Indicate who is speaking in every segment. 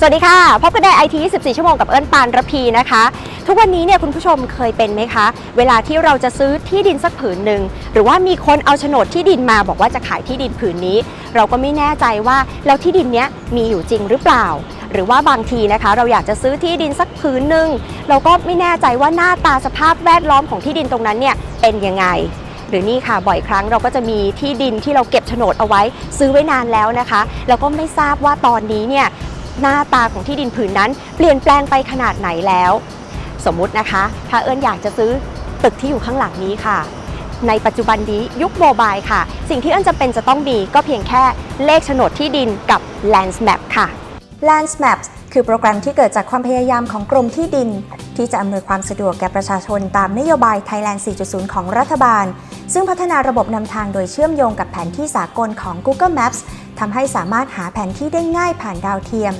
Speaker 1: สวัสดีค่ะ พบกันในไอที24 ชั่วโมงกับเอิญปานระพีนะคะ ทุกวันนี้เนี่ยคุณผู้ชมเคยเป็นไหมคะ เวลาที่เราจะซื้อที่ดินสักผืนหนึ่ง หรือว่ามีคนเอาโฉนดที่ดินมาบอกว่าจะขายที่ดินผืนนี้ เราก็ไม่แน่ใจว่าแล้วที่ดินเนี้ยมีอยู่จริงหรือเปล่า หรือว่าบางทีนะคะ เราอยากจะซื้อที่ดินสักผืนหนึ่งเราก็ไม่แน่ใจว่าหน้าตาสภาพแวดล้อมของที่ดินตรงนั้นเนี่ยเป็นยังไงหรือนี่ค่ะบ่อยครั้งเราก็จะมีที่ดินที่เราเก็บโฉนดเอาไว้ ซื้อไว้นานแล้วนะคะ แล้วก็ไม่ทราบว่าตอนนี้เนี่ย หน้าตาของที่ดินผืนนั้น เปลี่ยนแปลงไปขนาดไหนแล้ว สมมุตินะคะ ถ้าเอิญอยากจะซื้อตึกที่อยู่ข้างหลังนี้ค่ะ ในปัจจุบันนี้ยุคโมบายค่ะ สิ่งที่เอิญจะเป็นจะต้องมีก็เพียงแค่เลขโฉนดที่ดินกับ Lands Map ค่ะ
Speaker 2: Lands Maps คือโปรแกรมที่เกิดจากความพยายามของกรมที่ดิน ที่จะอำนวยความสะดวกแก่ประชาชนตามนโยบาย Thailand 4.0 ของรัฐบาล ซึ่งพัฒนาระบบนำทางโดยเชื่อมโยงกับแผนที่สากลของ Google Maps ทำให้สามารถหาแผนที่ได้ง่ายผ่านดาวเทียม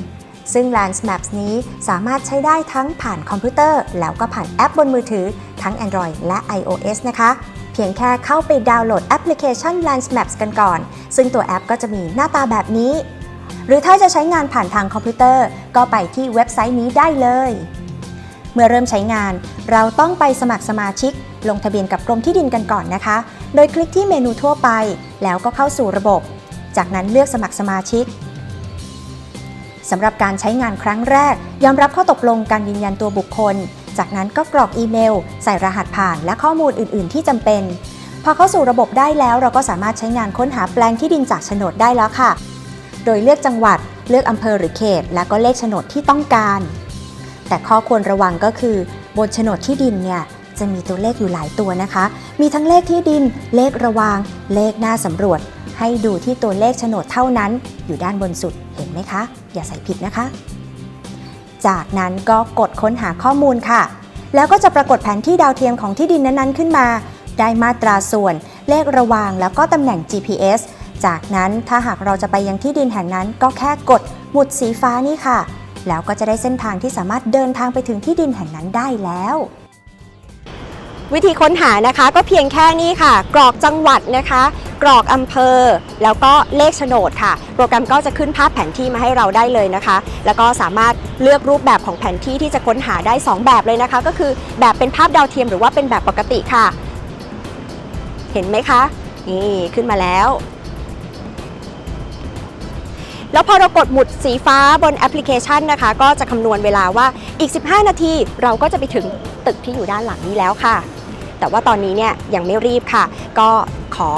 Speaker 2: ซึ่ง Lands Maps นี้สามารถใช้ได้ทั้งผ่านคอมพิวเตอร์ แล้วก็ผ่านแอปบนมือถือ ทั้ง Android และ iOS นะคะเพียงแค่เข้าไปดาวน์โหลดแอปพลิเคชัน Lands Maps กันก่อน ซึ่งตัวแอปก็จะมีหน้าตาแบบนี้ หรือถ้าจะใช้งานผ่านทางคอมพิวเตอร์ ก็ไปที่เว็บไซต์นี้ได้เลย เมื่อเริ่มใช้งาน เราต้องไปสมัครสมาชิกลงทะเบียนกับกรมที่ดินกันก่อนนะคะ โดยคลิกที่เมนูทั่วไป แล้วก็เข้าสู่ระบบ จากนั้นเลือกสมัครสมาชิกสำหรับการใช้งานครั้งแรก ยอมรับข้อตกลงการยืนยันตัวบุคคล จากนั้นก็กรอกอีเมล ใส่รหัสผ่านและข้อมูลอื่น ๆ ที่จำเป็น พอเข้าสู่ระบบได้แล้วเราก็สามารถใช้งานค้นหาแปลงที่ดินจากโฉนดได้แล้วค่ะ โดยเลือกจังหวัด เลือกอำเภอหรือเขต และก็เลขโฉนดที่ต้องการ แต่ข้อควรระวังก็คือบนโฉนดที่ดินเนี่ย จะมีตัวเลขอยู่หลายตัวนะคะ มีทั้งเลขที่ดิน เลขระวาง เลขหน้าสำรวจ ให้ดูที่ตัวเลขโฉนดเท่านั้น อยู่ด้านบนสุด เห็นไหมคะ อย่าใส่ผิดนะคะ จากนั้นก็กดค้นหาข้อมูลค่ะ แล้วก็จะปรากฏแผนที่ดาวเทียมของที่ดินนั้นๆขึ้นมา ได้มาตราส่วน เลขระวาง แล้วก็ตำแหน่ง GPS จากนั้นถ้าหากเราจะไปยังที่ดินแห่งนั้นก็แค่กดหมุดสีฟ้านี่ค่ะ แล้วก็จะได้เส้นทางที่สามารถเดินทางไปถึงที่ดินแห่งนั้นได้แล้ว
Speaker 1: วิธีค้นหานะคะก็เพียงแค่นี้ค่ะ กรอกจังหวัดนะคะ กรอกอำเภอ แล้วก็เลขโฉนดค่ะ โปรแกรมก็จะขึ้นภาพแผนที่มาให้เราได้เลยนะคะ แล้วก็สามารถเลือกรูปแบบของแผนที่ที่จะค้นหาได้ 2 แบบเลยนะคะ ก็คือแบบเป็นภาพดาวเทียมหรือว่าเป็นแบบปกติค่ะ เห็นไหมคะ นี่ขึ้นมาแล้วแล้วพอเรากดหมุดสีฟ้าบนแอปพลิเคชันนะคะ ก็จะคำนวณเวลาว่าอีก 15 นาที เราก็จะไปถึงตึกที่อยู่ด้านหลังนี้แล้วค่ะ แต่ว่าตอนนี้เนี่ยยังไม่รีบค่ะ ก็ขอ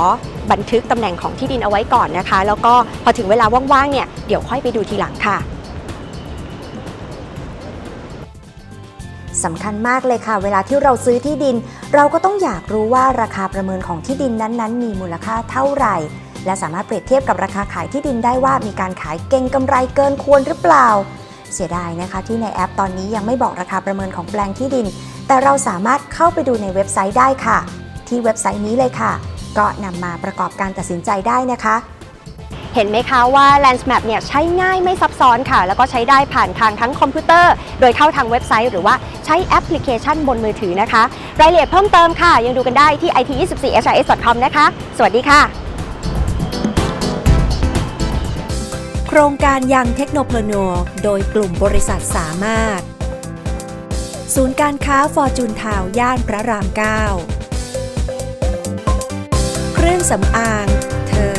Speaker 1: บันทึกตำแหน่งของที่ดินเอาไว้ก่อนนะคะ แล้วก็พอถึงเวลาว่างๆเนี่ยเดี๋ยวค่อยไปดูทีหลังค่ะ
Speaker 2: สำคัญมากเลยค่ะ เวลาที่เราซื้อที่ดิน เราก็ต้องอยากรู้ว่าราคาประเมินของที่ดินนั้นๆ มีมูลค่าเท่าไหร่ และสามารถเปรียบเทียบกับราคาขายที่ดินได้ว่ามีการขายเก่งกำไรเกินควรหรือเปล่า เสียดายนะคะที่ในแอปตอนนี้ยังไม่บอกราคาประเมินของแปลงที่ดิน แต่เราสามารถเข้าไปดูในเว็บไซต์ได้ค่ะ ที่เว็บไซต์นี้เลยค่ะ ก็นำมาประกอบการตัดสินใจได้นะคะ
Speaker 1: เห็นไหมคะว่า Lens Map เนี่ยใช้ง่ายไม่ซับซ้อนค่ะ แล้วก็ใช้ได้ผ่านทางทั้งคอมพิวเตอร์ โดยเข้าทางเว็บไซต์ หรือว่าใช้แอปพลิเคชันบนมือถือนะคะ รายละเอียดเพิ่มเติมค่ะ ยังดูกันได้ที่ it24hrs.com นะคะ สวัสดีค่ะ
Speaker 3: โครงการยังเทคโนโลยีโดยกลุ่มบริษัทสามารถ ศูนย์การค้าฟอร์จูนทาวย่านพระราม9เครื่องสำอางเธอ